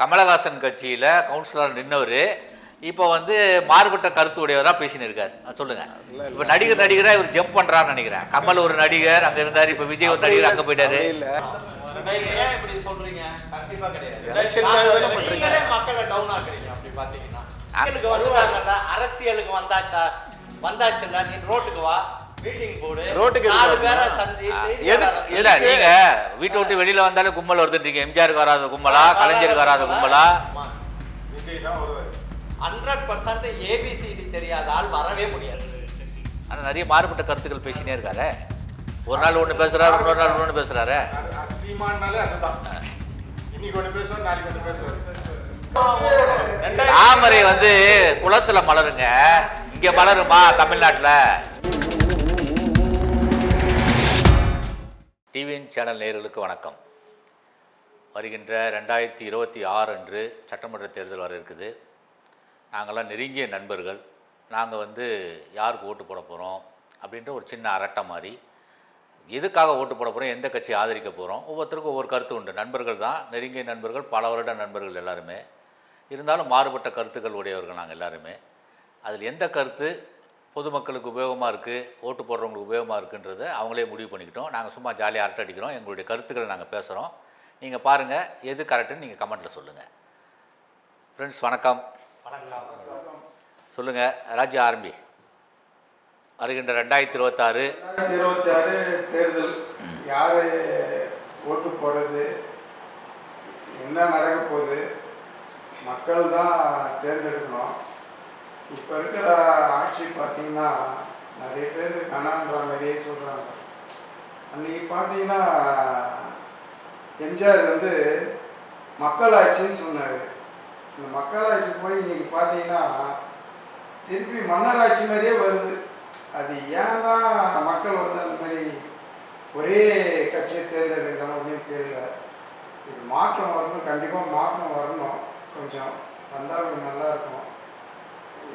கமலஹாசன் கட்சியில் கவுன்சிலர் நின்னவர். இப்போ வந்து மாறுபட்ட கருத்து உடையவராக பேசின்னு இருக்காரு சொல்லுங்க. இப்போ நடிகர் நடிகராக இவர் ஜம்ப் பண்ணுறான்னு நினைக்கிறேன். கமல் ஒரு நடிகர் அங்கே இருந்தார் இப்போ விஜய் ஒரு நடிகர் அங்கே போயிட்டாரு. அரசியலுக்கு வந்தாச்சா? வந்தாச்சுல்ல நீ ரோட்டுக்கு வா. ரோட்டுக்கு. இல்ல நீங்க வீட்டை விட்டு வெளியில வந்தாலே கும்பல் வருதுன்றீங்க எம்ஜிஆருக்கு வராத கும்பலா? கலைஞருக்கு வராத கும்பலா? ஹண்ட்ரட் பர்சன்ட் ஏபிசிடி தெரியாத ஆள் வரவே முடியாது. ஆனா நிறைய மாறுபட்ட கருத்துக்கள் பேசினே இருக்காரு. ஒரு நாள் ஒண்ணு பேசுறாரு இன்னொரு நாள் ஒண்ணு பேசுறாரு. சீமானாலே அதுதான். இன்னைக்கு ஒன்று பேசுவார் நாளைக்கு ஒன்று பேசுவார். தாமரை வந்து குளத்துல மலருங்க. இங்க மலருமா தமிழ்நாட்டுல? டிவிஎன் சேனல் நேர்களுக்கு வணக்கம். வருகின்ற ரெண்டாயிரத்தி இருபத்தி ஆறு அன்று சட்டமன்ற தேர்தல் வர இருக்குது. நாங்கள்லாம் நெருங்கிய நண்பர்கள். நாங்கள் வந்து யாருக்கு ஓட்டு போட போகிறோம் அப்படின்ற ஒரு சின்ன அரட்டை மாதிரி எதுக்காக ஓட்டு போட போகிறோம் எந்த கட்சி ஆதரிக்க போகிறோம் ஒவ்வொருத்தருக்கும் ஒவ்வொரு கருத்து உண்டு. நண்பர்கள் தான் நெருங்கிய நண்பர்கள் பல வருட நண்பர்கள் எல்லாருமே. இருந்தாலும் மாறுபட்ட கருத்துக்கள் உடையவர்கள் நாங்கள் எல்லாருமே. அதில் எந்த கருத்து பொதுமக்களுக்கு உபயோகமாக இருக்குது ஓட்டு போடுறவங்களுக்கு உபயோகமாக இருக்குன்றதை அவங்களே முடிவு பண்ணிக்கிட்டோம். நாங்கள் சும்மா ஜாலியாக அரட்டை அடிக்கிறோம். எங்களுடைய கருத்துக்களை நாங்கள் பேசுகிறோம் நீங்கள் பாருங்கள் எது கரெக்டுன்னு நீங்கள் கமெண்ட்டில் சொல்லுங்கள் ஃப்ரெண்ட்ஸ் வணக்கம். வணக்கம். சொல்லுங்கள் ராஜ்யா ஆரம்பி வருகின்ற ரெண்டாயிரத்தி இருபத்தாறு ரெண்டாயிரத்தி இருபத்தி ஆறு தேர்தல் யார் ஓட்டு போடுறது என்ன நடக்க போகுது மக்கள் தான் தேர்ந்தெடுக்கணும். இப்போ இருக்கிற ஆட்சி பார்த்தீங்கன்னா நிறைய பேர் வேணான்ற மாதிரியே சொல்கிறாங்க அன்றைக்கி பார்த்தீங்கன்னா எம்ஜிஆர் வந்து மக்களாட்சின்னு சொன்னார். இந்த மக்களாட்சி போய் இன்னைக்கு பார்த்தீங்கன்னா திருப்பி மன்னராட்சி மாதிரியே வருது. அது ஏன் தான் மக்கள் வந்து அந்த மாதிரி ஒரே கட்சியை தேர்ந்தெடுக்கிறாங்க அப்படின்னு தெரியல. இது மாற்றம் வரணும் கண்டிப்பாக மாற்றம் வரணும். கொஞ்சம் வந்தால் கொஞ்சம் நல்லா இருக்கும்.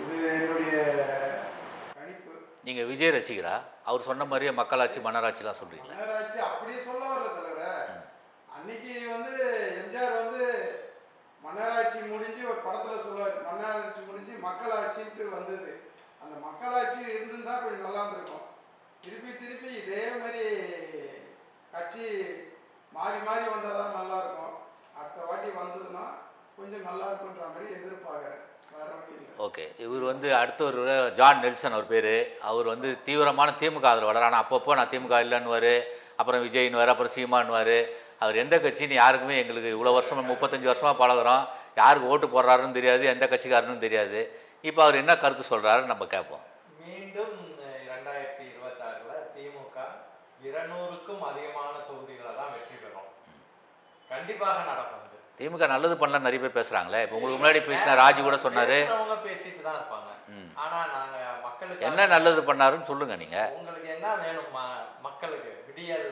இது என்னுடைய கணிப்பு. நீங்கள் விஜய் ரசிகரா? அவர் சொன்ன மாதிரியே மக்களாட்சி மன்னராட்சிலாம் சொல்கிறீங்களா மன்னராட்சி அப்படியே சொல்ல வர்ற தலைவர அன்னைக்கு வந்து எம்ஜிஆர் வந்து மன்னராட்சி முடிஞ்சு ஒரு படத்துல சொல்லுவார் மன்னராட்சி முடிஞ்சு மக்களாட்சின்ட்டு வந்தது. அந்த மக்களாட்சி இருந்திருந்தா கொஞ்சம் நல்லா இருந்திருக்கும் திருப்பி திருப்பி இதே மாதிரி கட்சி மாறி மாறி வந்தால் தான் நல்லா இருக்கும் அடுத்த வாட்டி வந்ததுன்னா கொஞ்சம் நல்லா இருக்குன்ற மாதிரி எதிர்பார்க்குறேன். ஓகே. இவர் வந்து அடுத்த ஒரு ஜான் நெல்சன் அவர் பேர். அவர் வந்து தீவிரமான திமுக ஆதரவாளர். ஆனால் அப்பப்போ நான் திமுக இல்லைன்னுவார். அப்புறம் விஜய்னுவார் அப்புறம் சீமானுவார் அவர் எந்த கட்சின்னு யாருக்குமே எங்களுக்கு இவ்வளோ வருஷமாக முப்பத்தஞ்சு வருஷமாக பழகுறோம். யாருக்கு ஓட்டு போடுறாருன்னு தெரியாது எந்த கட்சிக்காரனும் தெரியாது. இப்போ அவர் என்ன கருத்து சொல்கிறாருன்னு நம்ம கேட்போம். மீண்டும் இரண்டாயிரத்தி இருபத்தாறில் திமுக இருநூறுக்கும் அதிகமான தொகுதிகளை தான் வெற்றி பெறும். கண்டிப்பாக நடக்கும். திமுக நல்லது பண்ணலாம் நிறைய பேர் பேசுகிறாங்களே இப்போ உங்களுக்கு முன்னாடி பேசின ராஜு கூட சொன்னார். பேசிட்டு தான் இருப்பாங்க. ம். ஆனா நாங்க மக்களுக்கு என்ன நல்லது பண்ணாருன்னு சொல்லுங்கள் நீங்கள் உங்களுக்கு என்ன வேணும் மக்களுக்கு? விடியல்.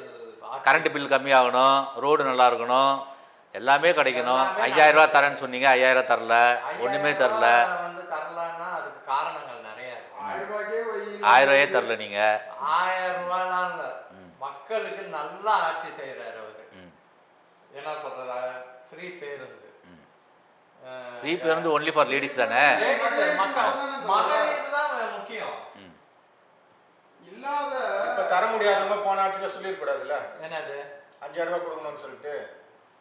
கரண்ட் பில் கம்மியாகணும் ரோடு நல்லா இருக்கணும் எல்லாமே கிடைக்கணும். ஐயாயிரம் ரூபா தரேன்னு சொன்னீங்க ஐயாயிரம் தரல. ஒன்றுமே தரல. வந்து தரலன்னா அதுக்கு காரணங்கள் நிறைய இருக்கு. ஆயிரம் ரூபாயே தரல நீங்கள் ஆயிரம் ரூபாய்லாம் இல்ல. மக்களுக்கு நல்லா ஆட்சி செய்யறாரு அவரு. ம். என்ன சொல்றது? ஃப்ரீ பேருந்து. ஃப்ரீ பேருந்து ஒன்லி ஃபார் லேடிஸ் தானே? மகளிருக்கு தான் முக்கியம். இல்லாத இப்போ தர முடியாதவங்க போன ஆட்சியில் சொல்லியிருக்கூடாதுல்ல என்னது? அஞ்சாயிரம் ரூபாய் கொடுக்கணும்னு சொல்லிட்டு.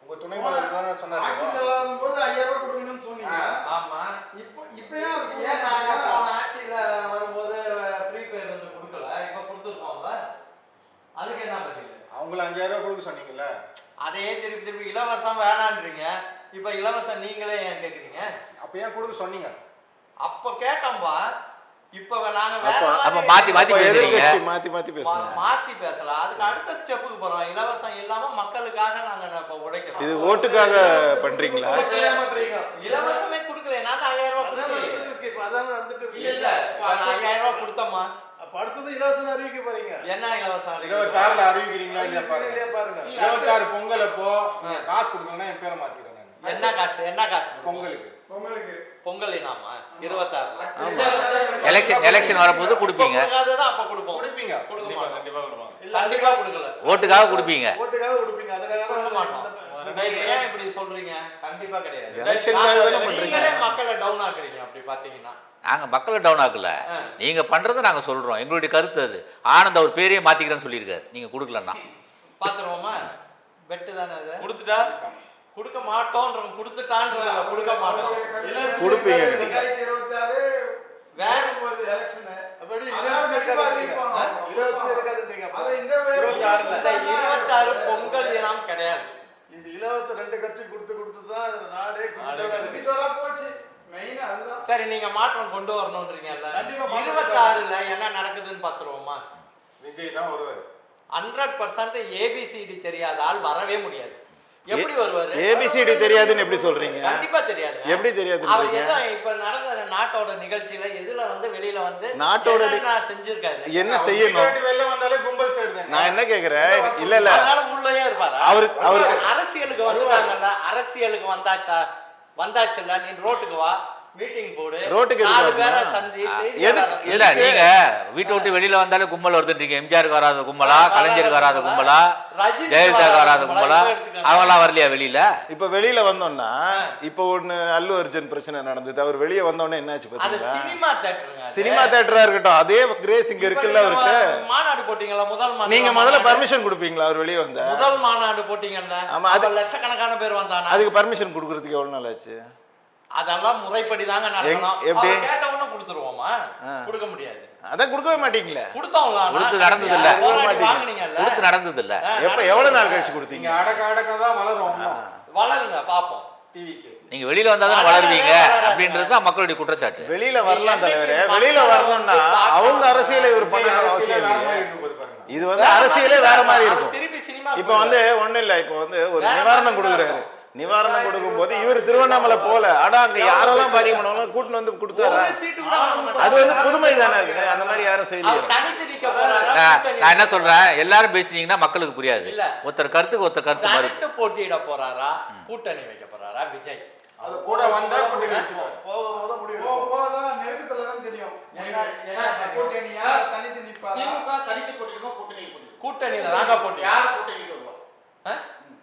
உங்க துணை மலர் தானே சொன்னாங்க ஆட்சியில் போது ஐயாயிரம் ரூபாய் கொடுக்கணும்னு சொன்னீங்க. ஆமா இப்போ இப்போ ஏன் அது ஏன் நாங்க கொடுக்குறீங்க? போன ஆட்சியில வரும்போது ஃப்ரீ பேருந்து கொடுக்கல இப்ப கொடுத்துருக்கோம்ல அதுக்கு என்ன அவங்கள அஞ்சாயிரம் ரூபாய் கொடுக்க சொன்னீங்கல்ல? அதையே திருப்பி திருப்பி இலவசம் வேணான்றீங்க. இப்ப இலவசம் நீங்களே ஏன் கேக்குறீங்க? அப்போ ஏன் கொடுக்க சொன்னீங்க? அப்ப கேட்டோம்பா. இப்ப நாங்க அப்ப- வேற அப்ப மாதிரி மாத்தி மாத்தி பேசுறீங்க. மாத்தி மாத்தி மா- பேசுங்க மாத்தி பேசலாம். அதுக்கு அடுத்த ஸ்டெப்புக்கு போறோம். இலவசம் இல்லாம மக்களுக்காக நாங்க இப்ப உடைக்கிறோம்? இது ஓட்டுக்காக பண்றீங்களா? இலவசமே கொடுக்கல நான் ஐயாயிரம் ரூபாய் கொடுக்கலையே. இல்ல இப்ப நான் ஐயாயிரம் ரூபாய் கொடுத்தோமா அடுத்தது இலவசம் அறிவிக்க போறீங்க. என்ன இலவசம்? இருபத்தாறுல அறிவிக்கிறீங்களா இல்லையா பாருங்க. பாருங்க. இருபத்தாறு பொங்கல் அப்போ காசு கொடுக்கலன்னா என் பேரை மாத்திக்கிறேன் என்ன காசு? என்ன காசு? பொங்கலுக்கு. பொங்கலுக்கு. பொங்கல் இனாமா? இருபத்தாறுல. எலெக்ஷன் எலெக்ஷன் வரும்போது கொடுப்பீங்க. அப்ப கொடுப்போம். கொடுப்பீங்க. கொடுக்க மாட்டோம் கண்டிப்பா கொடுப்பாங்க. கண்டிப்பா கொடுக்கல. ஓட்டுக்காக கொடுப்பீங்க. ஓட்டுக்காக கொடுப்பீங்க. அதுக்காக கொடுக்க மாட்டோம். நீங்க ஏன் இப்படி சொல்றீங்க? கண்டிப்பா கிடையாது. நாங்க-. நீங்களே மக்களை டவுன் ஆக்குறீங்க அப்படி பாத்தீங்கன்னா. நாங்கள் மக்களை டவுன் ஆக்கல. நீங்கள் பண்ணுறதை நாங்கள் சொல்கிறோம் எங்களுடைய கருத்து அது. ஆனந்த் அவர் பேரையே மாற்றிக்கிறேன்னு சொல்லியிருக்காரு. நீங்கள் கொடுக்கலன்னா. பாத்துருவோமா? வெட்டு தானே அது? கொடுத்துட்டா? கொடுக்க மாட்டோன்றவன் கொடுத்துட்டான்றதுல கொடுக்க மாட்டோம். கொடுப்பீங்க. ரெண்டாயிரத்தி இருபத்தி ஆறு வேற போகுது எலெக்ஷனு அப்படி அதான் இருபத்தி. இருபத்தி இருபத்தாறு பொங்கல் இனம் கிடையாது. இந்த இலவச ரெண்டு கட்சி கொடுத்து கொடுத்து தான் இந்த நாடே குட்டிச்சோரா போச்சு. மெயின் அதுதான். சரி நீங்க மாற்றம் கொண்டு வரணும்ன்றீங்கல்ல இருபத்தாறுல என்ன நடக்குதுன்னு பாத்துருவோமா விஜய் தான் வருவார் ஹண்ட்ரட் பர்சன்ட் ஏபிசிடி தெரியாத ஆள் வரவே முடியாது. எப்படி வருவாரு? ஏபிசிடி தெரியாதுன்னு எப்படி சொல்றீங்க? கண்டிப்பா தெரியாது. எப்படி அவர் தெரியாதுன்றீங்க ஏதோ இப்ப நடந்த நாட்டோட நிகழ்ச்சியில எதுல வந்து வெளியில வந்து நாட்டோட என்னென்ன செஞ்சிருக்காரு? என்ன செய்யணும்? வெளில வந்தாலே கும்பல் சேருதாங்க நான் என்ன கேக்குறேன்? இல்ல இல்ல. அதனால உள்ளேயே இருப்பாரு? அவருக்கு அவருக்கு அரசியலுக்கு வந்துட்டாங்கல்ல அரசியலுக்கு வந்தாச்சா? வந்தாச்சுல்ல நீ ரோட்டுக்கு வா. மீட்டிங் போடு. ரோட்டுக்கு நாலு? பேரை சந்தி எதுக்கு- இல்லை வீட்டை விட்டு வெளியில் வந்தாலே கும்பல் வருதுன்றீங்க எம்ஜிஆருக்கு வராத கும்பலா கலைஞருக்கு வராத கும்பலா ரஜினிக்கு ஜெயலலிதாவுக்கு வராத கும்பலா? அவங்களாம் வரலையா வெளியில்? இப்ப வெளியில வந்தோம்னா இப்ப ஒண்ணு அல்லு அர்ஜுன் பிரச்சனை நடந்தது. அவர் வெளியே வந்தோடனே என்னாச்சு அது பாத்தீங்களா சினிமா தேட்டரா இருக்கட்டும். அதே கிரேஸ் இங்க இருக்குல்ல அவருக்கு? மாநாடு போட்டீங்களா முதல் நீங்க முதல்ல பர்மிஷன் கொடுப்பீங்களா அவர் வெளியே வந்த? முதல் மாநாடு போட்டீங்கல்ல. ஆமா, அது- லட்சக்கணக்கான பேர் வந்தானா? அதுக்கு பர்மிஷன் கொடுக்கறதுக்கு எவ்வளவு நாள் ஆச்சு? அதெல்லாம் முறைப்படி தாங்க நடக்கணும். எப்படி? கேட்ட உடனே கொடுத்துருவோமா. கொடுக்க முடியாது. அதான் கொடுக்கவே மாட்டீங்களே? கொடுத்தோம்ல கொடுத்து நடந்தது இல்ல. கொடுத்து நடந்தது இல்லை எப்ப எவ்வளவு நாள் கழிச்சு நீங்க கொடுத்தீங்க அடக்க அடக்க தான் வளரும் வளருங்க பாப்போம் டிவிக்கு நீங்கள் வெளியில் வந்தால் தானே வளருவீங்க அப்படின்றது தான் மக்களுடைய குற்றச்சாட்டு. வெளியில வரலாம் தலைவரே. வெளியில வரணும்னா அவங்க அரசியலை இவர் பண்ண அரசியலே அவசியம் இது வந்து அரசியலே வேற மாதிரி இருக்கும். திருப்பி சினிமா இப்ப வந்து ஒண்ணு இல்ல. இப்ப வந்து ஒரு நிவாரணம் கொடுக்குறாரு. நிவாரணம் கொடுக்கும் போது இவர் திருவண்ணாமலை போல. ஆனா அங்க யாரெல்லாம் பாதிக்கப்படணும் கூட்டிட்டு வந்து கொடுத்தாரா. அது வந்து புதுமை தானே அது. அந்த மாதிரி யாரும் போறாரா? நான் என்ன சொல்கிறேன் எல்லாரும் பேசுனீங்கன்னா மக்களுக்கு புரியாது. ஒருத்தர் கருத்துக்கு ஒருத்தர் கருத்து தனித்து போட்டியிட போறாரா? கூட்டணி வைக்க போறாரா? விஜய். அது கூட வந்தா கூட்டணி வச்சுக்குவார் போக போக முடிவு போக போக தான் நெருக்கத்துல தான் தெரியும்? கூட்டணி யார் தனித்து நிப்பாரா? திமுக தனித்து போட்டிருக்கோம் கூட்டணி கூட்டணியில தாங்க போட்டி யார் கூட்டணிக்கு வருவா ஆ?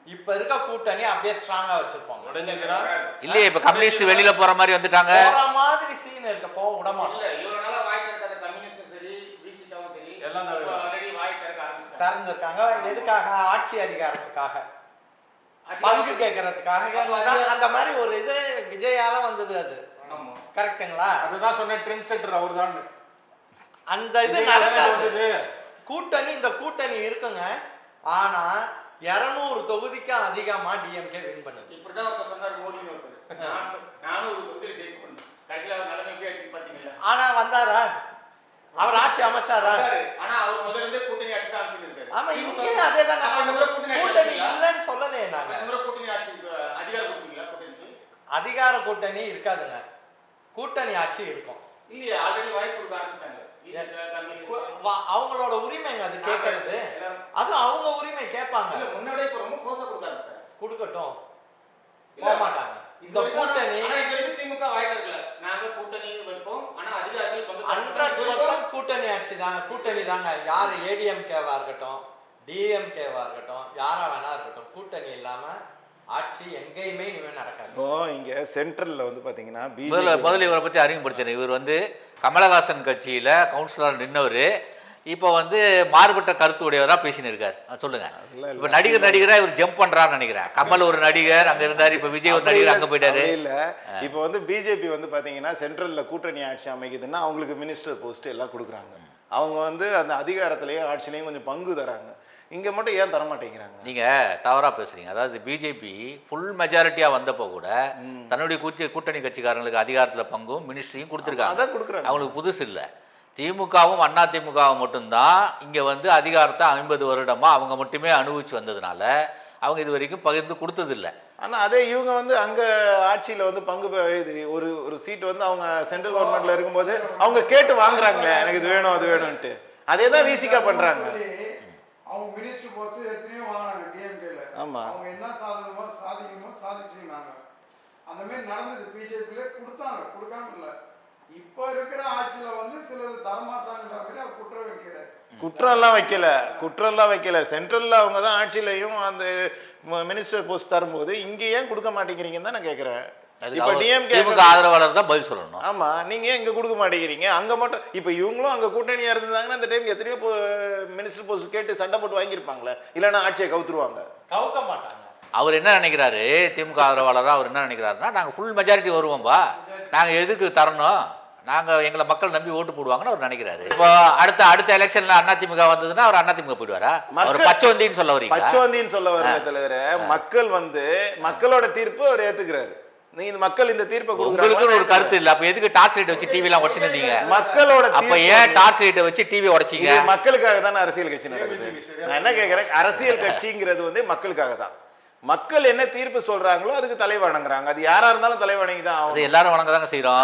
இப்ப இருக்க கூட்டணி அப்படியே ஸ்ட்ராங்கா வச்சிருப்பாங்க. உடஞ்சிருக்கிறா இல்லையே இப்போ கம்யூனிஸ்ட் வெளியில் போகிற மாதிரி வந்துட்டாங்க. போற மாதிரி சீன் இருக்க போக விட மாட்டோம். இல்ல இவ்வளவு நாளா வாய் திறக்காத கம்யூனிஸ்டும் சரி பிசிகாவும் சரி எல்லாம் ஆல்ரெடி வாய் திறக்க ஆரம்பிச்சிட்டாங்க. திறந்திருக்காங்க. எதுக்காக? ஆட்சி அதிகாரத்துக்காக. அது- பங்கு கேட்கறதுக்காக. அந்த மாதிரி ஒரு இது விஜயால வந்தது அது. ஆமா. கரெக்ட்டுங்களா அதுதான் சொன்ன ட்ரெண்ட் செட்டர் அவர் தான் அந்த இது நடக்காது. கூட்டணி இந்த கூட்டணி இருக்குங்க. ஆனா இருநூறு தொகுதிக்கும் அதிகமா டிஎம்கே வின் பண்ணுது. இப்படிதான் ஒருத்தர் சொன்னார் ஒருத்தர். நானும் ஒரு தொகுதியில் ஜெயிக்கணும் கடைசியில் அவர் நிலைமை எப்படி ஆச்சு பாத்தீங்களா ஆனா வந்தாரா? அவர் ஆட்சி அமைச்சாரா. ஆனா அவர் முதல்ல இருந்தே கூட்டணி ஆட்சி தான் அமைச்சிருக்காரு ஆமா இங்கே அதே தான் கூட்டணி கூட்டணி? இல்லைன்னு சொல்லலையே நாங்க. கூட்டணி ஆட்சி அஹ், அதிகாரம் கொடுப்பீங்களா கூட்டணிக்கு? அதிகார கூட்டணி இருக்காதுங்க. கூட்டணி ஆட்சி இருக்கும். இல்லையே ஆல்ரெடி வாய்ஸ் கொடுக்க ஆரம்பிச்சிட்டாங்க. அவங்களோட உரிமைங்க அது கேட்கறது. அது அவங்க உரிமை கேட்பாங்க. இல்ல முன்னாடியே இப்ப ரொம்ப ஃபோர்ஸா கொடுக்க ஆரம்பிச்சிட்டாங்க கொடுக்கட்டும். இல்ல. போக மாட்டாங்க. இந்த கூட்டணி திமுக நாங்க கூட்டணி வைப்போம் ஆனா அதிகாரிகள் பங்கு ஹண்ட்ரட் பெற்றுக்கணும். பர்சன்ட் கூட்டணி ஆட்சி தாங்க கூட்டணி தாங்க. யார்? ஏடிஎம்கேவா இருக்கட்டும் டிஎம்கேவா இருக்கட்டும் யாரா வேணா இருக்கட்டும் கூட்டணி இல்லாம ஆட்சி எங்கேயுமே இனிமே நடக்காது. இப்போ இங்க சென்ட்ரல்ல வந்து பாத்தீங்கன்னா முதல்ல முதல்ல இவரை பற்றி அறிமுகப்படுத்தினேன் இவர் வந்து கமலஹாசன் கட்சியில் கவுன்சிலர் நின்னவர். இப்போ வந்து மாறுபட்ட கருத்து உடையவராக பேசின்னு இருக்கார் சொல்லுங்க. இப்போ நடிகர் நடிகராக இவர் ஜம்ப் பண்றாருன்னு நினைக்கிறேன். கமல் ஒரு நடிகர் அங்க இருந்தார் இப்போ விஜய் ஒரு நடிகர் அங்க போயிட்டாரு. இல்ல இப்போ வந்து பிஜேபி வந்து பாத்தீங்கன்னா சென்ட்ரல்ல கூட்டணி ஆட்சி அமைக்குதுன்னா அவங்களுக்கு மினிஸ்டர் போஸ்ட் எல்லாம் கொடுக்குறாங்க. அவங்க வந்து அந்த அதிகாரத்திலயும் ஆட்சிலையும் கொஞ்சம் பங்கு தராங்க. இங்க மட்டும் ஏன் தர மாட்டேங்கிறாங்க நீங்க தவறா பேசுறீங்க. அதாவது பிஜேபி ஃபுல் மெஜாரிட்டியா வந்தப்போ கூட தன்னுடைய கூச்ச கூட்டணி கட்சிக்காரங்களுக்கு அதிகாரத்துல பங்கும் மினிஸ்ட்ரியும் கொடுத்துருக்காங்க. அதான் கொடுக்குறாங்க. அவங்களுக்கு புதுசு இல்லை. திமுகவும் அண்ணா திமுகவும் மட்டும்தான் இங்கே வந்து அதிகாரத்தை ஐம்பது வருடமா அவங்க மட்டுமே அனுபவிச்சு வந்ததுனால அவங்க இது வரைக்கும் பகிர்ந்து கொடுத்ததில்ல. ஆனா அதே இவங்க வந்து அங்க ஆட்சியில வந்து பங்கு ஒரு ஒரு சீட் வந்து அவங்க சென்ட்ரல் கவர்மெண்ட்ல இருக்கும்போது அவங்க கேட்டு வாங்குறாங்களே எனக்கு இது வேணும் அது வேணும்ட்டு அதே தான் விசிகா பண்றாங்க. சொல்லி, அவங்க மினிஸ்டர் போஸ்ட் எத்தனையோ வாங்கினாங்க டிஎம்கேல ஆமா. அவங்க என்ன சாதனமோ சாதிக்கணுமோ சாதிச்சுனாங்க அந்த மாதிரி நடந்தது. பிஜேபியில கொடுத்தாங்க கொடுக்காம இல்ல. இப்ப இருக்கிற ஆட்சியில வந்து சிலது தரமாட்டாங்கன்ற மாதிரி அவர் குற்றம் வைக்கிறார் குற்றம் எல்லாம் வைக்கல. குற்றம் எல்லாம் வைக்கல. சென்ட்ரல்ல அவங்க தான் ஆட்சியிலையும் அந்த மினிஸ்டர் போஸ்ட் தரும்போது இங்க ஏன் கொடுக்க மாட்டேங்கிறீங்கன்னு தான் நான் கேட்குறேன் இப்போ டிஎம்கே ஆதரவாளர் தான் பதில் சொல்லணும். ஆமா. நீங்க ஏன் இங்க கொடுக்க மாட்டேங்கிறீங்க? அங்க மட்டும் இப்போ இவங்களும் அங்க கூட்டணியா இருந்தாங்கன்னா அந்த டைம் எத்தனையோ மினிஸ்டர் போஸ்ட் கேட்டு சண்டை போட்டு வாங்கியிருப்பாங்களே. இல்லைன்னா ஆட்சியை கவுத்துருவாங்க. கவுக்க மாட்டாங்க. அவர் என்ன நினைக்கிறாரு? திமுக ஆதரவாளராக அவர் என்ன நினைக்கிறாருன்னா நாங்கள் ஃபுல் மெஜாரிட்டி வருவோம்பா. நாங்கள் எதுக்கு தரணும்? நாங்கள் எங்களை மக்கள் நம்பி ஓட்டு போடுவாங்கன்னு அவர் நினைக்கிறாரு. இப்போ அடுத்த அடுத்த எலெக்ஷனில் அதிமுக வந்ததுன்னா அவர் அதிமுக போயிடுவாரா? அவர் பச்சைவந்தின்னு சொல்ல வரீங்க பச்சோந்தின்னு சொல்ல வரல தலைவர. மக்கள் வந்து மக்களோட தீர்ப்பு அவர் ஏத்துக்கிறாரு. நீங்க இந்த மக்கள் இந்த தீர்ப்பை உங்களுக்குன்னு ஒரு கருத்து இல்லை. அப்போ எதுக்கு டார்ச் லைட் வச்சு டிவிலாம் உடச்சிருந்தீங்க மக்களோட அப்போ ஏன் டார்ச் லைட்டை வச்சு டிவி உடைச்சிங்க? இது மக்களுக்காக தானே அரசியல் கட்சி நடக்குது. நான் என்ன கேட்கிறேன் அரசியல் கட்சிங்கிறது வந்து மக்களுக்காக தான். மக்கள் என்ன தீர்ப்பு சொல்றாங்களோ அதுக்கு தலை வணங்குறாங்க. அது யாரா இருந்தாலும் தலை வணங்கி தான் அது எல்லாரும் வணங்க தாங்க செய்யறோம்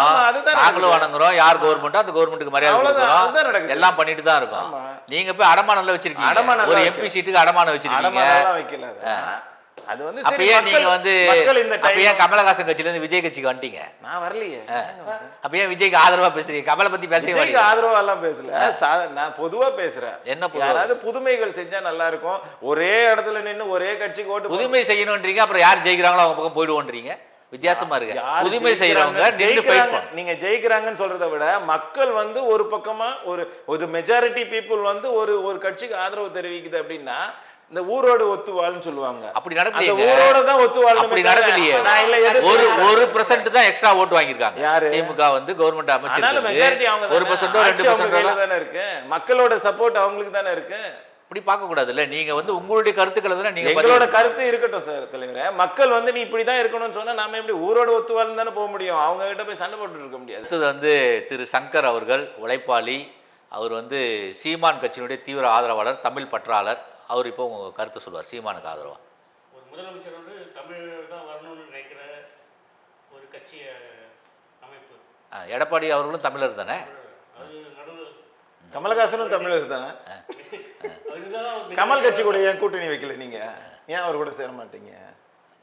நாங்களும். வணங்குறோம். யார் கவர்மெண்ட்டோ அந்த கவர்மெண்ட்டுக்கு மரியாதை. எல்லாம் பண்ணிட்டு தான் இருக்கோம். நீங்க போய் அடமானம்ல வச்சிருக்கீங்க. அடமானம் ஒரு எம்பி. சீட்டுக்கு அடமானம் வச்சிருக்கீங்க. வைக்கல அது. வந்து அப்பயே நீங்க வந்து மக்கள் இந்த டைம் கமலஹாசன் கட்சியில இருந்து விஜய் கட்சிக்கு வந்துட்டீங்க. நான் வரலையே. அப்ப ஏன் விஜய்க்கு ஆதரவா பேசுறீங்க. கமலை பத்தி பேசவே விஜய்க்கு ஆதரவா எல்லாம் பேசல. நான் பொதுவா பேசுறேன். என்ன? யாராவது புதுமைகள் செஞ்சா நல்லா இருக்கும் ஒரே இடத்துல நின்னு ஒரே கட்சிக்கு ஓட்டு புதுமை செய்யணும்ன்றீங்க அப்புறம் யார் ஜெயிக்கிறாங்களோ அவங்க பக்கம் போயிடுவோன்றீங்க. வித்தியாசமா இருக்கு புதுமை செய்யறவங்க நீங்க ஜெயிக்கிறாங்கன்னு சொல்றதை விட மக்கள் வந்து ஒரு பக்கமா ஒரு ஒரு மெஜாரிட்டி பீப்புள் வந்து ஒரு ஒரு கட்சிக்கு ஆதரவு தெரிவிக்குது அப்படின்னா இந்த ஊரோடு ஒத்துவாள்னு சொல்லுவாங்க. அப்படி அந்த நடக்கலையே ஊரோட தான் ஒத்துவாள் அப்படி நடக்கலையே. ஒரு. ஒரு பெர்சென்ட் தான் எக்ஸ்ட்ரா ஓட்டு வாங்கியிருக்காங்க. யாரு? திமுக வந்து கவர்மெண்ட் ஆனாலும் மெஜாரிட்டி அவங்க ஒரு பர்சன்டோ ரெண்டு தானே இருக்கு. மக்களோட சப்போர்ட் அவங்களுக்கு தானே இருக்கு. இப்படி பார்க்க கூடாதுல்ல நீங்க வந்து உங்களுடைய கருத்துக்களை தானே நீங்க எங்களோட கருத்து இருக்கட்டும் சார் தலைவரே. மக்கள் வந்து நீ இப்படிதான் இருக்கணும்னு சொன்னா நாம எப்படி ஊரோட ஒத்துவாள்னு தானே போக முடியும்? அவங்க கிட்ட போய் சண்டை போட்டு இருக்க முடியாது. அடுத்தது வந்து திரு சங்கர் அவர்கள் உழைப்பாளி. அவர் வந்து சீமான் கட்சியினுடைய தீவிர ஆதரவாளர் தமிழ் பற்றாளர். அவர் இப்போ உங்க கருத்து சொல்லுவார் சீமானுக்கு ஆதரவா? ஒரு முதலமைச்சர் வந்து தமிழ் தான் வரணும்னு நினைக்கிற ஒரு கட்சி அமைப்பு. எடப்பாடி அவர்களும் தமிழர் தானே? அது நடு கமலஹாசனும் தமிழர் தானே? கமல் கட்சி கூட ஏன் கூட்டணி வைக்கல நீங்க? ஏன் அவர் கூட சேர மாட்டீங்க?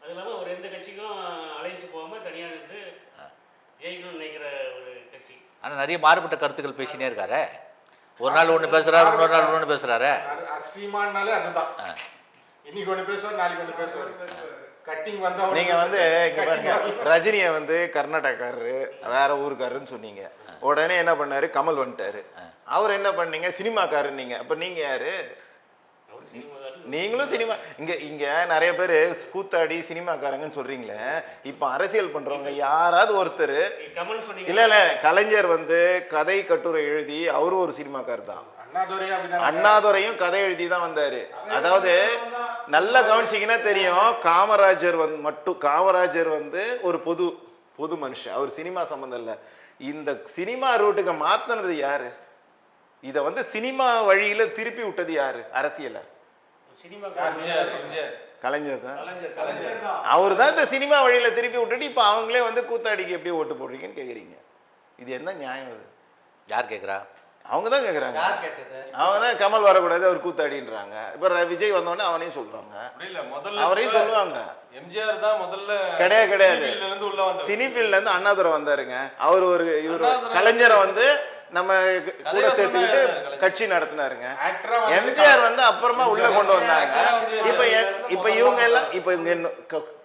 அது இல்லாமல் ஒரு எந்த கட்சிக்கும் அலைன்ஸ் போகாமல் தனியாக இருந்து ஜெயிக்கணும்னு நினைக்கிற ஒரு கட்சி. ஆனா நிறைய மாறுபட்ட கருத்துக்கள் பேசினே இருக்காரே? ஒரு நாள் ஒண்ணு பேசுறாரு இன்னொரு நாள் ஒண்ணு பேசுறாரு? அது அது சீமான்னாலே அதுதான் இன்னைக்கு ஒண்ணு பேசுவார் நாளைக்கு ஒண்ணு பேசுவார். கட்டிங் வந்தா நீங்க வந்து இங்க பாருங்க. ரஜினியை வந்து கர்நாடகாரரு வேற ஊருக்காரருன்னு சொன்னீங்க. உடனே என்ன பண்ணாரு? கமல் வந்துட்டாரு. அவர் என்ன பண்ணீங்க? சினிமாக்காரர் அப்ப நீங்க யாரு? நீங்களும் சினிமா இங்க இங்க நிறைய பேர் கூத்தாடி சினிமாக்காரங்கன்னு சொல்றீங்களே. இப்போ அரசியல் பண்றவங்க யாராவது ஒருத்தர் இல்ல இல்ல கலைஞர் வந்து கதை கட்டுரை எழுதி அவரும் ஒரு சினிமாக்காரர் தான். அண்ணாதுரையும் கதை எழுதி தான் வந்தாரு. அதாவது நல்லா கவனிச்சீங்கன்னா தெரியும் காமராஜர் வந்து மட்டும் காமராஜர் வந்து ஒரு பொது பொது மனுஷன். அவர் சினிமா சம்மந்தம் இல்லை. இந்த சினிமா ரூட்டுக்கு மாத்தினது யாரு? இதை வந்து சினிமா வழியில திருப்பி விட்டது யாரு? அரசியலை. கலைஞர். தான். அவர் தான் இந்த சினிமா வழியில திருப்பி விட்டுட்டு இப்போ அவங்களே வந்து கூத்தாடிக்கு எப்படி ஓட்டு போடுறீங்கன்னு கேக்குறீங்க. இது என்ன நியாயம் அது? யார் கேக்குறா? அவங்க தான் கேக்குறாங்க. யார் கேட்டது? அவங்க தான் கமல் வரக்கூடாது அவர் கூத்தாடின்றாங்க. இப்போ ர- விஜய் வந்தோடனே அவனையும் சொல்றாங்க. அப்படி இல்ல முதல்ல அவரையும் சொல்லுவாங்க. எம்ஜிஆர் தான் முதல்ல கிடையாது கிடையாது. இருந்து அண்ணாதுரை வந்தாருங்க. அவர் ஒரு இவர் கலைஞரை வந்து நம்ம கூட சேர்த்துக்கிட்டு. கட்சி நடத்தினாருங்க. எம்ஜிஆர் வந்து அப்புறமா உள்ள கொண்டு வந்தாங்க இப்ப இப்ப இவங்க எல்லாம். இப்ப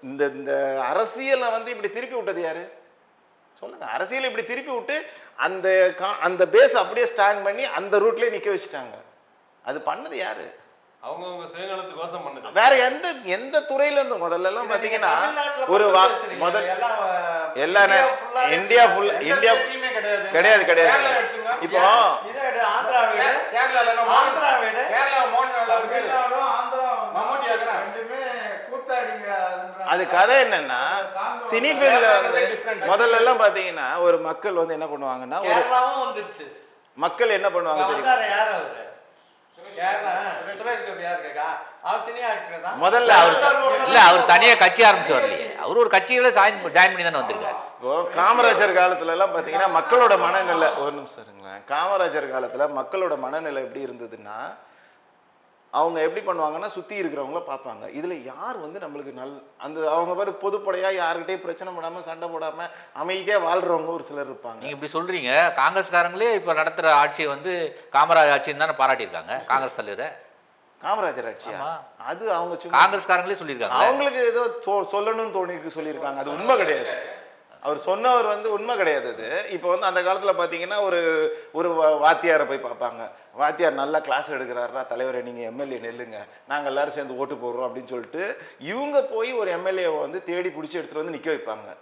இந்த இந்த அரசியலை வந்து இப்படி திருப்பி விட்டது யாரு? சொல்லுங்க. அரசியல் இப்படி திருப்பி விட்டு அந்த கா- அந்த பேஸ் அப்படியே ஸ்ட்ராங் பண்ணி அந்த ரூட்லயே நிக்க வச்சுட்டாங்க. அது பண்ணது யாரு? அவங்கவங்க சுயநலத்துக்கு கோசம் பண்ணது வேற எந்த எந்த துறையில இருந்து முதல்ல எல்லாம் பாத்தீங்கன்னா ஒரு. முதல் எல்லா இந்தியா ஆ இந்தியா கிடையாது கிடையாது. இப்போ ஆந்திரா வீடு கேரளால ஆந்திரா வீடு கேரளா அது கதை என்னன்னா. சினி ஃபீல்ட்ல வந்து. முதல்ல எல்லாம் பாத்தீங்கன்னா ஒரு மக்கள் வந்து என்ன பண்ணுவாங்கன்னா மக்கள் என்ன பண்ணுவாங்க தெரியுமா? முதல்ல அவர் இல்ல அவர் தனியா கட்சி ஆரம்பிச்சு அவர் ஒரு கட்சியில ஜாயின் ஜாயின் பண்ணி தானே வந்திருக்காரு. இப்போ காமராஜர் காலத்துல எல்லாம் பாத்தீங்கன்னா மக்களோட மனநிலை ஒரு நிமிஷம் இருங்களேன். காமராஜர் காலத்துல மக்களோட மனநிலை எப்படி இருந்ததுன்னா அவங்க எப்படி பண்ணுவாங்கன்னா சுத்தி இருக்கிறவங்கள பார்ப்பாங்க. இதுல யார் வந்து நம்மளுக்கு நல் அந்த அவங்க பாரு பொதுப்படையா யாருக்கிட்டையும் பிரச்சனை போடாம சண்டை போடாம அமைதியா வாழ்றவங்க ஒரு சிலர் இருப்பாங்க. நீங்க இப்படி சொல்றீங்க காங்கிரஸ்காரங்களே இப்ப நடத்துற ஆட்சியை வந்து காமராஜ் ஆட்சின்னு தானே பாராட்டியிருக்காங்க காங்கிரஸ் தலைவரை? காமராஜர் ஆட்சியா. அது அவங்க காங்கிரஸ்காரங்களே சொல்லியிருக்காங்க அவங்களுக்கு ஏதோ சொல்லணும்னு தோணிருக்கு சொல்லியிருக்காங்க. அது உண்மை கிடையாது. அவர் சொன்னவர் வந்து உண்மை கிடையாது அது. இப்போ வந்து அந்த காலத்தில் பார்த்தீங்கன்னா ஒரு ஒரு வா- வாத்தியாரை போய் பார்ப்பாங்க. வாத்தியார் நல்லா கிளாஸ் எடுக்கிறாரா தலைவரை நீங்கள் எம்எல்ஏ நெல்லுங்க. நாங்கள் எல்லாரும் சேர்ந்து ஓட்டு போடுறோம் அப்படின்னு சொல்லிட்டு இவங்க போய் ஒரு எம்எல்ஏவை வந்து தேடி பிடிச்சி எடுத்துகிட்டு வந்து நிற்க வைப்பாங்க.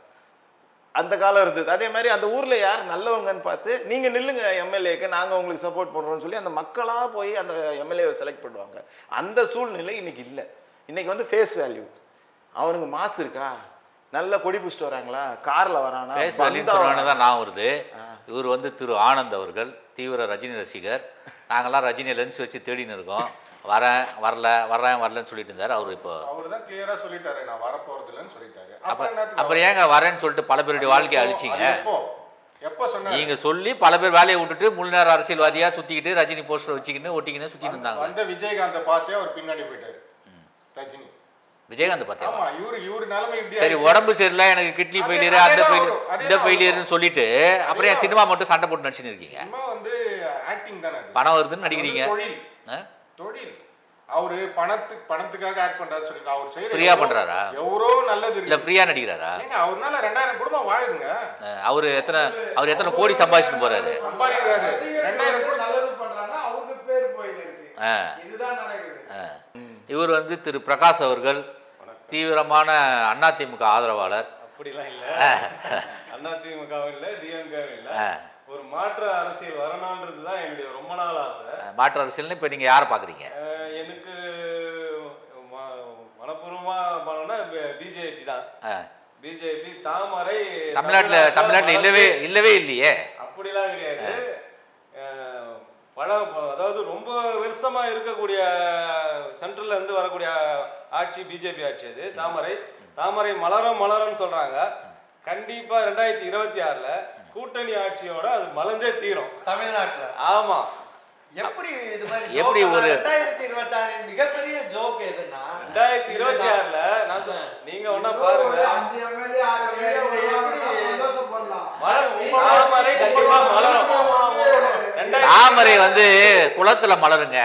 அந்த காலம் இருந்தது. அதே மாதிரி அந்த ஊரில் யார் நல்லவங்கன்னு பார்த்து நீங்கள் நில்லுங்க எம்எல்ஏக்கு நாங்கள் உங்களுக்கு சப்போர்ட் பண்ணுறோம்னு சொல்லி அந்த மக்களாக போய் அந்த எம்எல்ஏவை செலக்ட் பண்ணுவாங்க. அந்த சூழ்நிலை இன்றைக்கி இல்லை. இன்றைக்கி வந்து ஃபேஸ் வேல்யூ அவனுக்கு மாசு இருக்கா? நல்ல கொடி பிடிச்சிட்டு வராங்களா? காரில் வரானா? வரானா? தான் நான் வருது. இவர் வந்து திரு ஆனந்த் அவர்கள் தீவிர ரஜினி ரசிகர். நாங்கெல்லாம் ரஜினியை லென்ஸ் வச்சு தேடின்னு இருக்கோம். வரேன் வரல வர்றேன் வரலன்னு சொல்லிட்டு இருந்தார். அவர் இப்போ அவர் தான் கிளியரா சொல்லிட்டாரு. நான் வரப்போறது இல்லைன்னு சொல்லிட்டாரு. அப்ப அப்புறம் அப்புறம் ஏங்க வரேன்னு சொல்லிட்டு பல பேருடைய வாழ்க்கையை அழிச்சிங்க? நீங்க சொல்லி பல பேர் வேலையை விட்டுட்டு முழு நேர அரசியல்வாதியா சுத்திக்கிட்டு ரஜினி போஸ்டர் வச்சுக்கின்னு ஒட்டிக்கின்னு சுத்திட்டு இருந்தாங்க. வந்த விஜயகாந்த பார்த்தே அவர் பின்னாடி போயிட்டாரு. ரஜினி. விஜயகாந்த் பார்த்தா சரி. உடம்பு சரியில்லை எனக்கு கிட்னி ஃபெயிலியர் அந்த ஃபெயிலியர் இந்த. ஃபெயிலியர்னு சொல்லிட்டு அப்புறம் என் சினிமா மட்டும் சண்டை போட்டு நடிச்சுன்னு இருக்கீங்க. பணம் வருதுன்னு நடிக்கிறீங்க? தொழில். அவரு பணத்துக்கு பணத்துக்காக ஆக்ட் பண்றாரு சொல்லி அவர் செய்யற எவ்வளோ- பண்றாரா? எவ்வளோ நல்லது இல்ல ஃப்ரீயா நடிக்கிறாரா? ஏங்க அவர்னால ரெண்டாயிரம் குடும்பம் வாழுதுங்க. அவரு எத்தனை அவர் எத்தனை கோடி சம்பாதிச்சுட்டு போறாரு? சம்பாதிக்கிறாரு. ரெண்டாயிரம் கோடி நல்லது பண்றாங்க அவருக்கு பேர். இதுதான் நடக்குது. அஹ். இவர் வந்து திரு பிரகாஷ் அவர்கள் தீவிரமான அதிமுக ஆதரவாளர். அப்படிலாம் இல்ல. அதிமுகவும் இல்ல டிஎம்கவும் இல்ல. ஒரு மாற்று அரசியல் வரணும்ன்றது தான் என்னுடைய ரொம்ப நாள் ஆசை. மாற்று அரசியல்னு இப்போ நீங்க யாரை பாக்குறீங்க? அஹ் எனக்கு ம- மனப்பூர்வமா பண்ணோம்னா பிஜேபி தான். பிஜேபி தாமரை தமிழ்நாட்டுல தமிழ்நாட்டுல இல்லவே இல்லவே இல்லையே. அப்படிலாம் கிடையாது. அஹ். பல ப- அதாவது ரொம்ப வருஷமா இருக்கக்கூடிய சென்ட்ரல்ல இருந்து வரக்கூடிய ஆட்சி பிஜேபி ஆட்சி அது தாமரை. தாமரை மலரும் மலரும்னு சொல்றாங்க. கண்டிப்பா ரெண்டாயிரத்தி இருபத்தி ஆறுல கூட்டணி ஆட்சியோட அது மலர்ந்தே தீரும். தமிழ்நாட்டுல. ஆமா. எப்படி இது மாதிரி எப்படி ஒரு- ரெண்டாயிரத்தி இருபத்தி ஆறின் மிகப்பெரிய ஜோக் எதுன்னா? ரெண்டாயிரத்தி இருபத்தி ஆறுல நான் நீங்க ஒன்னா பாருங்க. அஞ்சு எம்எல்ஏ ஆறு எப்படி- மலர் உங்களோட தாமரை கண்டிப்பா மலரும். தாமரை வந்து குளத்துல மலருங்க.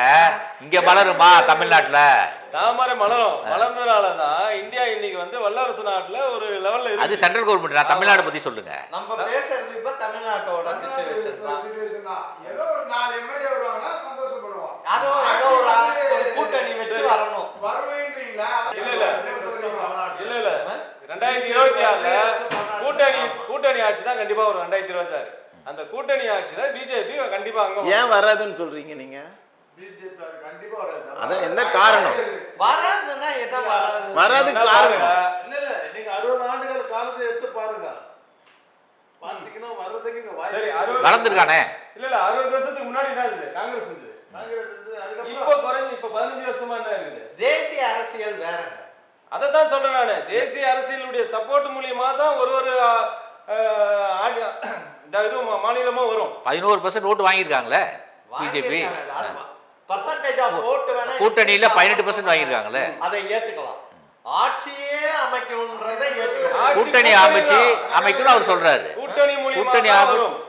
இங்க மலருமா தமிழ்நாட்டுல? தாமரை மலரும் மலர்ந்ததுனால தான் இந்தியா இன்னைக்கு வந்து வல்லரசு நாட்டுல ஒரு லெவல்ல அது சென்ட்ரல் கவர்மெண்ட் தமிழ்நாடு பத்தி சொல்லுங்க. நம்ம பேசுறது இப்ப தமிழ்நாட்டோட சுச்சுவேஷன் தான். situation தான். ஏதோ ஒரு நாலு எம்எல்ஏ வருவாங்கன்னா சந்தோஷப்படுவோம் அதோ ஏதோ ஒரு கூட்டணி வச்சு வரணும். வருவேன்றீங்களா? இல்ல இல்ல. இல்ல இல்ல. ரெண்டாயிரத்தி இருபத்தி ஆறுல கூட்டணி கூட்டணி ஆட்சி தான் கண்டிப்பா வரும் ரெண்டாயிரத்தி இருபத்தி ஆறு. அந்த கூட்டணி ஆட்சியில பிஜேபி கண்டிப்பா அங்க. ஏன் வராதுன்னு சொல்றீங்க நீங்க? பிஜேபி கண்டிப்பா வராது. அதான் என்ன காரணம்? வராதுன்னா என்ன வராது? பாருங்க, இல்ல இல்ல நீங்க அறுபது ஆண்டுகள் காலத்தை எடுத்து பாருங்க. பாத்தீங்கன்னா வர்றதுக்கு இங்க சரி வாய்ப்பு வளர்ந்துருக்கானே? இல்ல இல்ல அறுபது வருஷத்துக்கு முன்னாடி என்ன இருந்தது காங்கிரஸ் இருந்தது காங்கிரஸ் இருந்து இப்ப குறைஞ்சு இப்ப பதினஞ்சு வருஷமா என்ன இருக்குது? தேசிய அரசியல் வேறங்க. அதை தான் சொல்றேன் நானு. தேசிய அரசியலுடைய சப்போர்ட் மூலியமா தான் ஒரு ஒரு இது மா- மாநிலமும் வரும். பதினோரு பர்சன்ட் ஓட்டு வாங்கியிருக்காங்களே? பிஜேபி? பர்சன்டேஜ் ஆஃப் ஓட்டு வேணா கூட்டணியில பதினெட்டு பர்சன்ட் வாங்கியிருக்காங்களே அதை ஏத்துக்கலாம். ஆட்சியே அமைக்கணும்ன்றதை ஏத்துக்கலாம் கூட்டணி அமைச்சு அமைக்கணும்னு அவர் சொல்றாரு. கூட்டணி கூட்டணி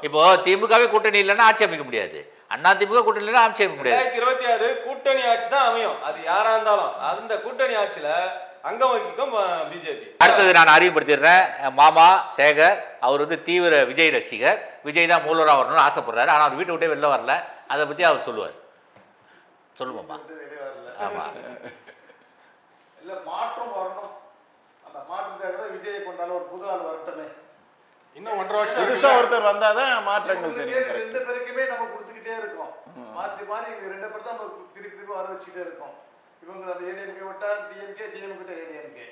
இப்போ திமுகவே கூட்டணி இல்லைன்னா ஆட்சி அமைக்க முடியாது. அண்ணா திமுக கூட்டணி இல்லைன்னா ஆட்சி அமைக்க முடியாது. இருபத்தி ஆறு கூட்டணி ஆட்சி தான் அமையும். அது யாரா இருந்தாலும். அந்த கூட்டணி ஆட்சியில அங்கம் வகிக்கும் பிஜேபி. அடுத்தது நான் அறிவுப்படுத்திடுறேன் மாமா சேகர் அவர் வந்து தீவிர விஜய் ரசிகர். விஜய் தான் மூலவராக வரணும்னு ஆசைப்படுறாரு. ஆனால் அவர் வீட்டை விட்டே வெளில வரல. அதை பற்றி அவர் சொல்லுவார். வரல. ஆமாம் இல்ல மாற்றம் வரணும். அந்த மாற்றத்துக்காக விஜய் கொண்டாலும் ஒரு புது ஆள் வரட்டுமே. இன்னும் ஒன்றரை வருஷம் புதுசா இருக்குல்ல? ஒருத்தர் வந்தாதான் மாற்றங்கள் இவங்களுக்கே தெரியும். ரெண்டு பேருக்குமே நம்ம கொடுத்துக்கிட்டே இருக்கோம். மாற்றி மாறி ரெண்டு பேர் தான் நம்ம திருப்பி திருப்பி வர வச்சுக்கிட்டே இருக்கோம். இவங்க நம்ம ஏடிஎம்கே விட்டா டிஎம்கே டிஎம் கிட்ட ஏடிஎம்கே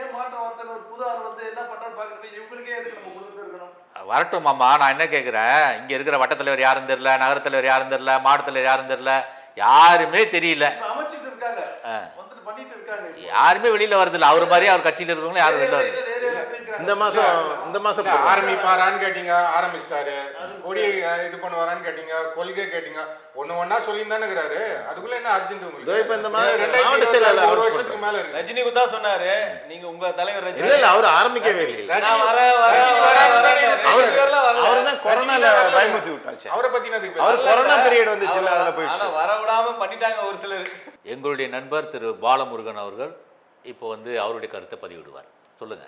ஏன் மாற்றம் வரட்டும்? ஒரு புது ஆள் வந்து என்ன பண்றாரு பார்க்கணும். இவங்களுக்கே எதுக்கு நம்ம கொடுத்துட்டு இருக்கணும்? வரட்டும் மாமா நான் என்ன கேட்குறேன் இங்கே இருக்கிற வட்டத்தலைவர் யாரும் தெரில நகரத்தலைவர் யாரும் தெரில மாவட்டத்தலைவர் யாரும் தெரில யாருமே தெரியல. யாருமே வெளியில் வரதில்ல. அவர் மாதிரி அவர் கட்சியில் இருக்கிறவங்களும் யாரும் வெளில வரல இந்த மாசம் இந்த மாசம். ஆரம்பிப்பாரான்னு கேட்டீங்க ஆரம்பிச்சிட்டாரு. அஹ், இது பண்ணுவாரான்னு கேட்டீங்க கொள்கை கேட்டீங்க. ஒண்ணு ஒண்ணா சொல்லியிருந்தானே இருக்கிறாரு அதுக்குள்ள என்ன அர்ஜென்ட் இதோ உங்களுக்கு இப்ப இந்த மாதிரி ஒரு வருஷத்துக்கு மேல இருக்கு. ரஜினி தான் சொன்னாரு நீங்க உங்க தலைவர் ரஜினி. இல்ல இல்ல அவர் ஆரம்பிக்கவே இல்லை. அவரு- தான் கொரோனால. பயமுறுத்தி விட்டாச்சு. அவரை பத்தினதுக்கு அவர். கொரோனா பீரியட் வந்துச்சுல்ல அவர் அதுல போயிடுச்சு. வர விடாம பண்ணிட்டாங்க ஒரு சிலர். எங்களுடைய நண்பர் திரு பாலமுருகன் அவர்கள் இப்போ வந்து அவருடைய கருத்தை பதிவிடுவார். சொல்லுங்க.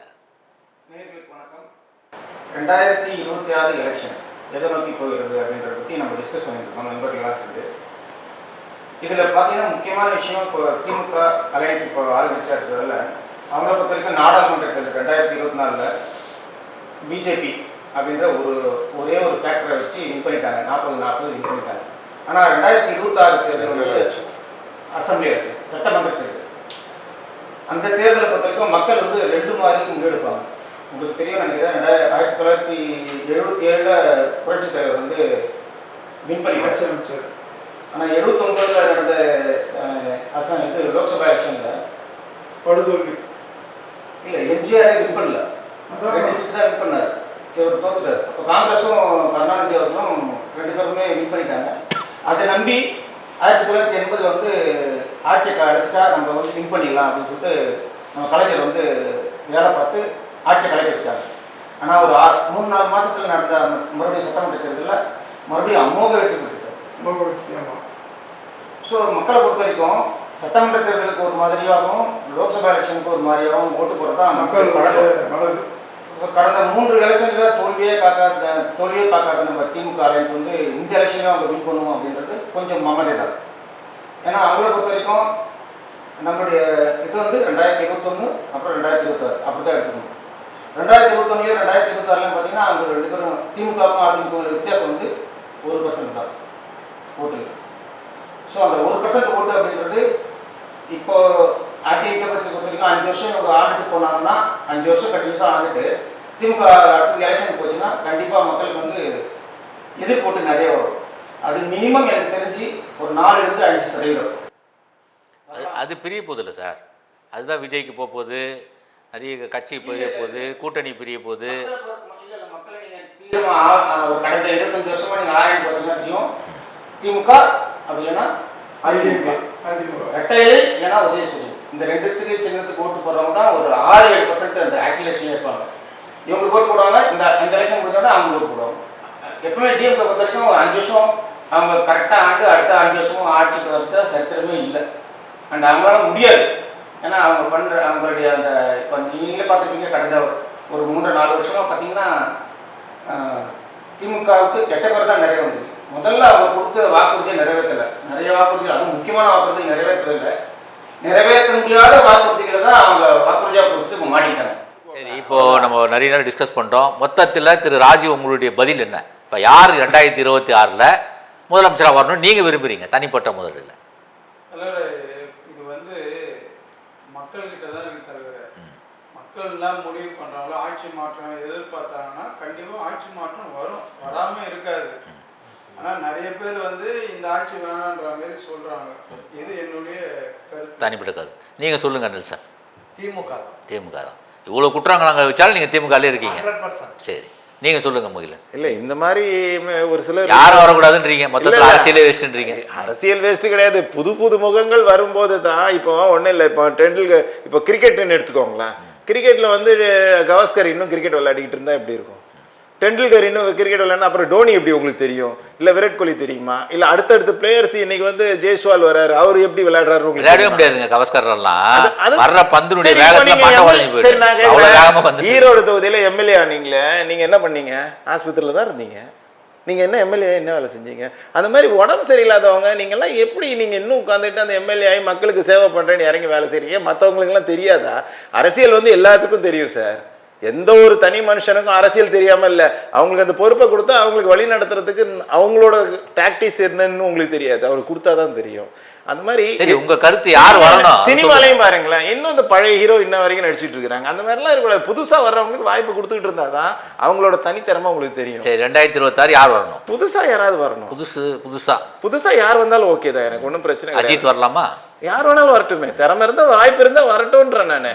நேயர்களுக்கு வணக்கம். ரெண்டாயிரத்தி இருபத்தி ஆறு எலெக்ஷன் எதை நோக்கி போகிறது அப்படின்றத பற்றி நம்ம டிஸ்கஸ் பண்ணிட்டு இருக்கோம் நண்பர்களாக சேர்ந்து இதில் பார்த்தீங்கன்னா முக்கியமான விஷயம் இப்போ திமுக அலையன்ஸ் இப்போ ஆரம்பிச்சா இருக்கிறதுல அவங்கள பொறுத்த வரைக்கும் நாடாளுமன்ற தேர்தல் ரெண்டாயிரத்தி இருபத்தி நாலில் பிஜேபி அப்படின்ற ஒரு ஒரே ஒரு ஃபேக்டரை வச்சு வின் பண்ணிட்டாங்க. நாற்பது நாற்பது வின் பண்ணிட்டாங்க. ஆனால் ரெண்டாயிரத்தி இருபத்தாறு தேர்தல் வந்து அசம்பிளி எலெக்ஷன் சட்டமன்ற தேர்தல். அந்த தேர்தலை பொறுத்த வரைக்கும் மக்கள் வந்து ரெண்டு மாதிரி முன்னெடுப்பாங்க. உங்களுக்கு தெரியும் நினைக்கிறேன் ரெண்டாயிரத்தி ஆயிரத்தி தொள்ளாயிரத்தி எழுபத்தி ஏழில் புரட்சி தலைவர் வந்து வின் பண்ணிட்டார் அமைச்சர் ஆனால் எழுபத்தொம்பதில் நடந்த அசம் இது லோக்சபா எலெக்ஷனில் படுதோல்வி. இல்லை எம்ஜிஆரே வின் பண்ணல. ரெண்டு சீட் தான் வின் பண்ணார். இவர் தோத்துட்டார். அப்போ காங்கிரஸும் கருணாநிதி அவர்களும் ரெண்டு பேருமே வின் பண்ணிட்டாங்க. அதை நம்பி ஆயிரத்தி தொள்ளாயிரத்தி எண்பதில் வந்து ஆட்சியை அழைச்சிட்டா நம்ம வந்து வின் பண்ணிடலாம் அப்படின்னு சொல்லிட்டு நம்ம கலைஞர் வந்து வேலை பார்த்து ஆட்சியை கலைக்க வச்சிட்டாங்க. ஆனால் ஒரு ஆறு மூணு நாலு மாசத்துல நடந்த மறுபடியும் சட்டமன்ற தேர்தலில் மறுபடியும் அமோக வெற்றி பெற்றுட்டார் ஸோ மக்களை பொறுத்த வரைக்கும் சட்டமன்ற தேர்தலுக்கு ஒரு மாதிரியாகவும் லோக்சபா எலெக்ஷனுக்கு ஒரு மாதிரியாகவும் ஓட்டு போடுறது மக்கள் நல்லது கடந்த மூன்று எலெக்ஷன்ல தோல்வியே காக்காத தோல்வியே காக்காத நம்ம திமுக அலைன்ஸ் வந்து இந்த எலெக்ஷன்ல அவங்க வின் பண்ணுவோம் அப்படின்றது கொஞ்சம் மமதை தான். ஏன்னா அவங்கள பொறுத்த வரைக்கும் நம்மளுடைய இது வந்து ரெண்டாயிரத்தி இருபத்தொன்று அப்புறம் ரெண்டாயிரத்தி இருபத்தாறு அப்படி தான் எடுத்துக்கணும். ரெண்டாயிரத்தி இருபத்தொன்னுலேயும் ரெண்டாயிரத்தி இருபத்தாறுலையும் பார்த்தீங்கன்னா அவங்க ரெண்டு பேரும் திமுகவுக்கும் அதிமுக வித்தியாசம் வந்து ஒரு பர்சன்ட் தான் ஓட்டு ஸோ அந்த ஒரு பர்சன்ட் ஓட்டு அப்படின்றது இப்போ அதிமுக பட்சத்தை பொறுத்தவரைக்கும் அஞ்சு வருஷம் இவங்க ஆண்டுட்டு போனாங்கன்னா அஞ்சு வருஷம் கண்டினியூஸாக ஆண்டுட்டு திமுக அடுத்த எலெக்ஷன் போச்சுன்னா கண்டிப்பாக மக்களுக்கு வந்து எதிர்ப்போட்டு நிறைய வரும். அது மினிமம் எனக்கு தெரிஞ்சு ஒரு நாலுலேருந்து அஞ்சு சதவீதம். அது அது போதில்லை சார். அதுதான் விஜய்க்கு போக போகுது. நிறைய கட்சி பிரிய போகுது கூட்டணி பிரிய போகுது மக்களை நீங்க தீவிரமா ஆ- ஆ, ஒரு கடந்த இருபத்தஞ்சு வருஷமா நீங்க ஆராய்ச்சி பார்த்தீங்கன்னா தெரியும் திமுக அப்படி இல்லைன்னா அதிமுக. அதிமுக ரெட்டையிலை இல்லைன்னா உதயசூரியன். இந்த ரெண்டுத்துக்கு சின்னத்துக்கு ஓட்டு போடுறவங்க தான் ஒரு ஆறு ஏழு பர்சன்ட் அந்த ஆக்சிலேஷன்ல இருப்பாங்க. இவங்களுக்கு ஓட்டு போடுவாங்க இந்த இந்த எலெக்ஷன் முடிஞ்சோடனே அவங்க ஓட்டு போடுவாங்க. எப்பவுமே டிஎம்கே பொறுத்த வரைக்கும் ஒரு அஞ்சு வருஷம் அவங்க கரெக்டாக ஆண்டு அடுத்த அஞ்சு வருஷமும் ஆட்சிக்கு வரது சரித்திரமே இல்லை. அண்ட் அவங்களால முடியாது. ஏன்னா அவங்க பண்ணுற அவங்களுடைய அந்த இப்போ நீங்களே பார்த்துருப்பீங்க கடந்த ஒரு மூன்று நாலு வருஷமா பார்த்தீங்கன்னா திமுகவுக்கு கெட்ட பேர் தான் நிறைய வந்தது. முதல்ல அவங்க கொடுத்த வாக்குறுதியை நிறைவேற்றலை. நிறைய வாக்குறுதிகள் அதுவும் முக்கியமான வாக்குறுதி நிறைவேற்றவில்லை. நிறைவேற்ற முடியாத வாக்குறுதிகளை தான் அவங்க வாக்குறுதியாக கொடுத்து இப்போ மாட்டிட்டாங்க சரி இப்போ நம்ம நிறைய நேரம் டிஸ்கஸ் பண்ணிட்டோம். மொத்தத்தில் திரு ராஜீவ் உங்களுடைய பதில் என்ன? இப்போ யார் ரெண்டாயிரத்தி இருபத்தி ஆறில் முதலமைச்சராக வரணும்னு நீங்கள் விரும்புகிறீங்க தனிப்பட்ட முதலில். மக்கள்கிட்ட தான் இருக்கு தலைவரே. மக்கள் எல்லாம் முடிவு பண்றாங்களோ ஆட்சி மாற்றம் எதிர்பார்த்தாங்கன்னா கண்டிப்பா ஆட்சி மாற்றம் வரும். வராம இருக்காது. ஆனா நிறைய பேர் வந்து இந்த ஆட்சி வேணான்ற மாதிரி சொல்றாங்க. இது என்னுடைய கருத்து. தனிப்பட்ட கருத்து. நீங்கள் சொல்லுங்கள் நெல்சன் திமுக தான். திமுக தான். இவ்வளோ குற்றம் நாங்கள் வச்சாலும் நீங்கள் திமுகலே இருக்கீங்க. சரி. நீங்கள் சொல்லுங்கள் முகிலன் இல்ல இந்த மாதிரி ஒரு சிலர் யாரும் வரக்கூடாதுன்றீங்க. மொத்தத்தில். அரசியலே வேஸ்ட்டுன்றீங்க அரசியல் வேஸ்ட் கிடையாது. புது புது முகங்கள் வரும்போது தான் இப்போ ஒன்றும் இல்லை. இப்போ டெண்டுல்கர் இப்போ கிரிக்கெட்னு எடுத்துக்கோங்களேன். கிரிக்கெட்டில் வந்து கவாஸ்கர் இன்னும் கிரிக்கெட் விளையாடிக்கிட்டு இருந்தால் எப்படி இருக்கும்? டெண்டுல்கர் இன்னும் கிரிக்கெட் விளையாடினா அப்புறம் டோனி எப்படி உங்களுக்கு தெரியும்? இல்லை விராட் கோலி தெரியுமா? இல்லை அடுத்தடுத்த பிளேயர்ஸ் இன்னைக்கு வந்து ஜெய்ஸ்வால் வராரு. அவர் எப்படி விளையாடுறாரு விளையாடவே? முடியாதுங்க கவஸ்கர்லாம் வர்ற பந்தினுடைய வேகத்தில் நீங்க ஈரோடு தொகுதியில எம்எல்ஏ ஆனீங்களே நீங்க என்ன பண்ணீங்க? ஆஸ்பத்திரியில தான் இருந்தீங்க. நீங்க என்ன எம்எல்ஏ என்ன வேலை செஞ்சீங்க? அந்த மாதிரி உடம்பு சரியில்லாதவங்க நீங்கெல்லாம் எப்படி நீங்க இன்னும் உட்காந்துட்டு அந்த எம்எல்ஏ ஆகி மக்களுக்கு சேவை பண்றேன்னு இறங்கி வேலை செய்றீங்க? மற்றவங்களுக்குலாம் தெரியாதா? அரசியல் வந்து எல்லாத்துக்கும் தெரியும் சார். எந்த ஒரு தனி மனுஷனுக்கும் அரசியல் தெரியாம இல்ல. அவங்களுக்கு அந்த பொறுப்பை கொடுத்தா அவங்களுக்கு வழி நடத்துறதுக்கு அவங்களோட டாக்டிஸ் என்னன்னு உங்களுக்கு தெரியாது. அவருக்கு கொடுத்தா தான் தெரியும். அந்த மாதிரி சரி உங்க கருத்து யார் வரணும்? சினிமாலையும் பாருங்களேன். இன்னும் இந்த பழைய ஹீரோ இன்ன வரைக்கும் நடிச்சிட்டு இருக்காங்க அந்த மாதிரிலாம் இருக்கக்கூடாது. புதுசா வர்றவங்களுக்கு வாய்ப்பு கொடுத்துக்கிட்டு இருந்தாதான் அவங்களோட தனித்திறமை உங்களுக்கு தெரியும். சரி ரெண்டாயிரத்தி இருபத்தாறு யார் வரணும்? புதுசா யாராவது வரணும்? புதுசு புதுசா. புதுசா யார் வந்தாலும் ஓகே தான். எனக்கு ஒன்றும் பிரச்சனை அஜித் வரலாமா? யார் வேணாலும் வரட்டுமே. திறமை இருந்தா வாய்ப்பு இருந்தா வரட்டும்ன்றேன் நானு.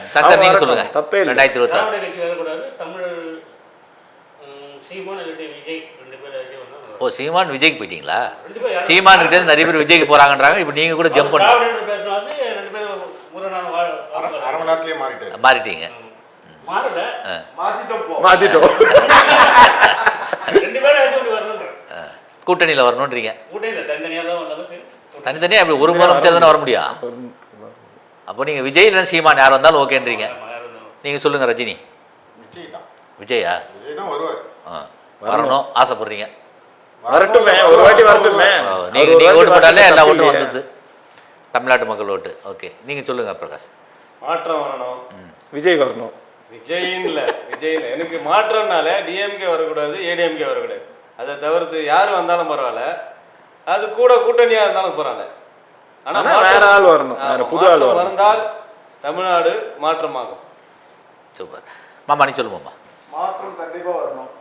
சொல்லுங்க. தப்பே இல்லை. ரெண்டாயிரத்தி இருபத்தாறு. தமிழ் சீமான் விஜய் ரெண்டு பேர் ஓ சீமான் விஜய்க்கு போயிட்டீங்களா? சீமான் கிட்ட இருந்து நிறைய பேர் விஜய்க்கு போறாங்கன்றாங்க. இப்போ நீங்க கூட ஜம்ப் பண்ண. திராவிடர் பேசினாலும் ரெண்டு பேரும் முரணான வாழ் அரை அரை மணி நேரத்துலயே மாறிட்டாரு. மாறிட்டீங்க. மாத்திட்டோம். கூட்டணியில வரணுன்றீங்க. கூட்டையில் தனித்தனியாக அப்படி ஒரு முதலமைச்சர் தானே வர முடியும் அப்போ நீங்க விஜய் இல்லை சீமான் யார் வந்தாலும் ஓகேன்றீங்க. ஆமா, யாரும் இருந்தாலும். நீங்க சொல்லுங்க ரஜினி. விஜய் தான். விஜயா விஜய் தான் வருவார். ஆ. வரணும் ஆசைப்படுறீங்க. வரட்டுமே ஒரு வாட்டி வரட்டுமே. நீங்க நீங்க ஓட்டு போட்டாலே எல்லா ஓட்டும் வந்தது. தமிழ்நாட்டு மக்கள் ஓட்டு. ஓகே. நீங்க சொல்லுங்க பிரகாஷ். மாற்றம் வரணும். விஜய் வரணும். விஜயின் இல்லை விஜய் இல்லை. எனக்கு மாற்றம்னால டிஎம்கே வரக்கூடாது ஏடிஎம்கே வரக்கூடாது. அதை தவிர்த்து யார் வந்தாலும் பரவாயில்ல. அது கூட கூட்டணியாக இருந்தாலும் பரவாயில்ல. ஆனா வேற ஆள் வரணும். புது ஆள் வந்தால் தமிழ்நாடு மாற்றமாகும். சூப்பர். மாமா நீ சொல்லுமாம்மா மாற்றம் கண்டிப்பா வரணும்.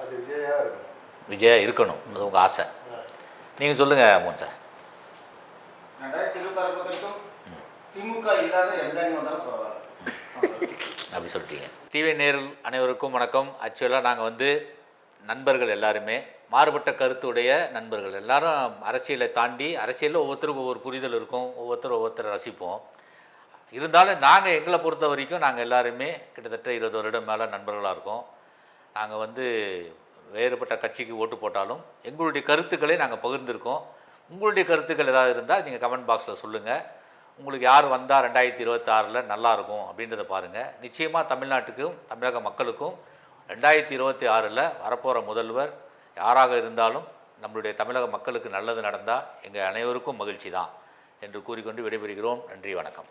அது விஜயா இருக்கணும். விஜயா இருக்கணும் அது உங்க ஆசை. நீங்க சொல்லுங்க மோகன் சார். அப்படி சொல்லிட்டீங்க. டிவி நேரில் அனைவருக்கும் வணக்கம். ஆக்சுவலாக நாங்கள் வந்து நண்பர்கள் எல்லாருமே மாறுபட்ட கருத்துடைய நண்பர்கள் எல்லாரும் அரசியலை தாண்டி அரசியலில் ஒவ்வொருத்தருக்கும் ஒவ்வொரு புரிதல் இருக்கும். ஒவ்வொருத்தரும் ஒவ்வொருத்தரை ரசிப்போம். இருந்தாலும் நாங்கள் எங்களை பொறுத்த வரைக்கும் நாங்கள் எல்லாருமே கிட்டத்தட்ட இருபது வருடம் மேலே நண்பர்களாக இருக்கோம். நாங்கள் வந்து வேறுபட்ட கட்சிக்கு ஓட்டு போட்டாலும் எங்களுடைய கருத்துக்களை நாங்கள் பகிர்ந்திருக்கோம். உங்களுடைய கருத்துக்கள் ஏதாவது இருந்தால் நீங்கள் கமெண்ட் பாக்ஸில் சொல்லுங்கள் உங்களுக்கு யார் வந்தால் ரெண்டாயிரத்தி இருபத்தாறில் நல்லாயிருக்கும் அப்படின்றத பாருங்கள் நிச்சயமாக தமிழ்நாட்டுக்கும் தமிழக மக்களுக்கும் ரெண்டாயிரத்தி இருபத்தி ஆறில் வரப்போகிற முதல்வர் யாராக இருந்தாலும் நம்மளுடைய தமிழக மக்களுக்கு நல்லது நடந்தால் எங்கள் அனைவருக்கும் மகிழ்ச்சி தான் என்று கூறிக்கொண்டு விடைபெறுகிறோம். நன்றி வணக்கம்.